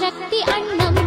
శక్తి అన్నం.